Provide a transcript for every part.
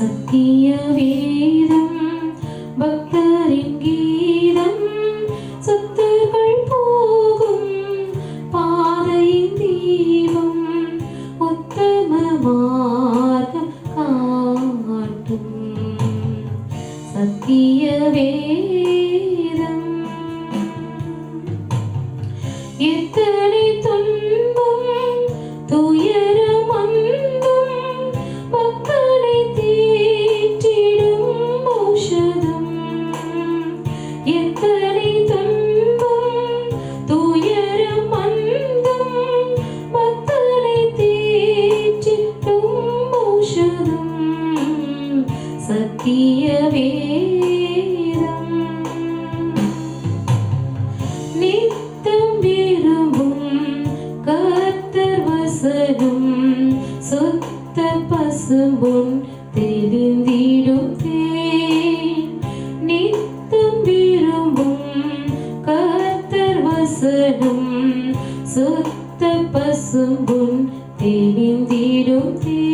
சத்திய வேதம் பக்தரின் அரசரும் சுத்த பசும்பும் தெளிந்திடும் நித்தம் விரும்பும் கர்த்தர் வசனம் சுத்த பசும்பும் தெளிந்திடும் தே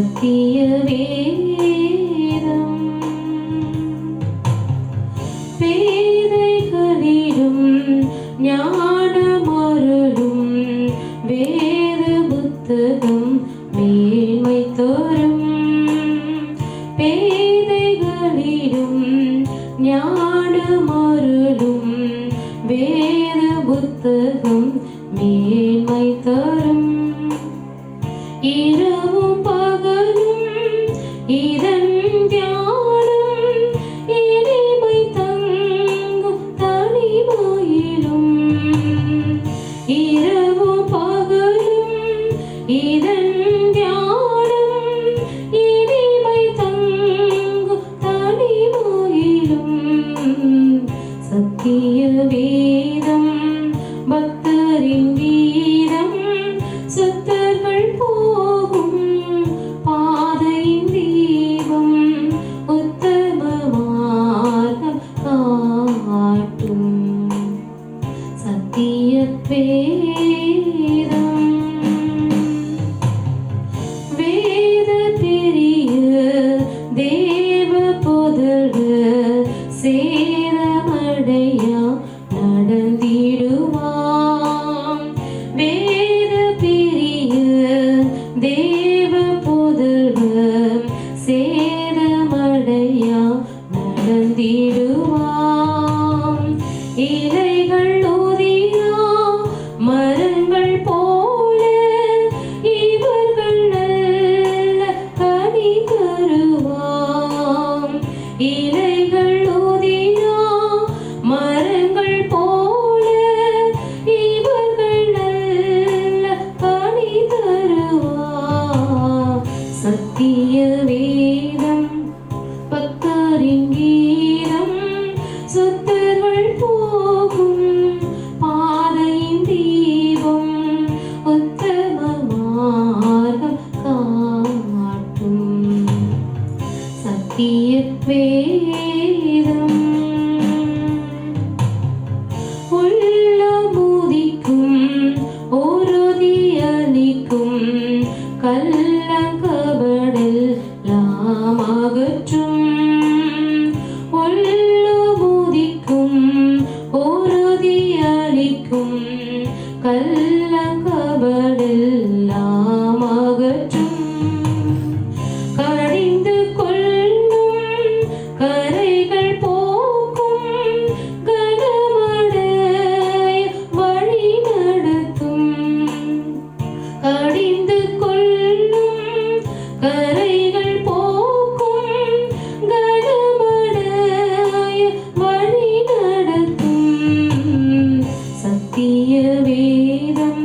சத்திய வேதம் பேதைகளிடும் ஞானமருளும் வேத புத்தகம் மேல்மை தோறும். பேதைகளிடும் ஞானமருளும் வேத புத்தகம் மேன்மை தரும் இரவும் சத்திய வேதம் பக்தரின் கீதம் சத்தர்கள் போ கல்லம் வேதம்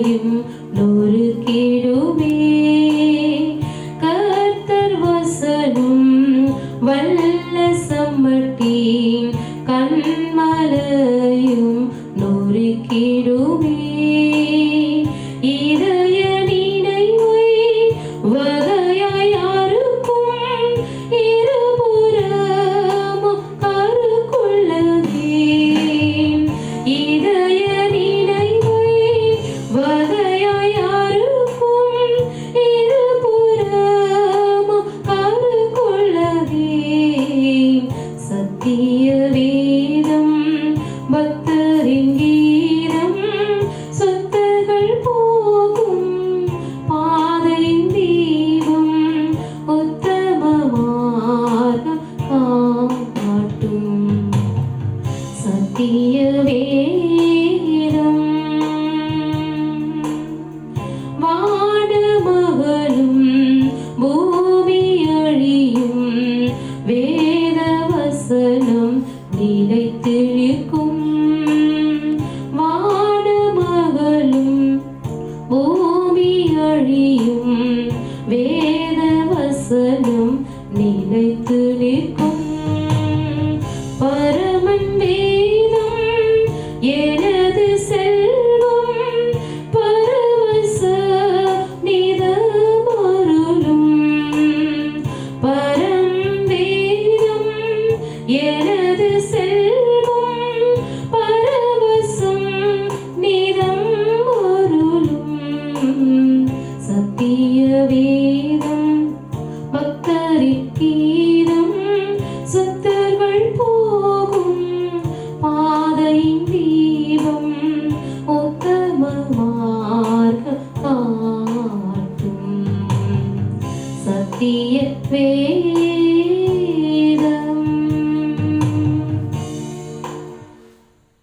கண்மலையும்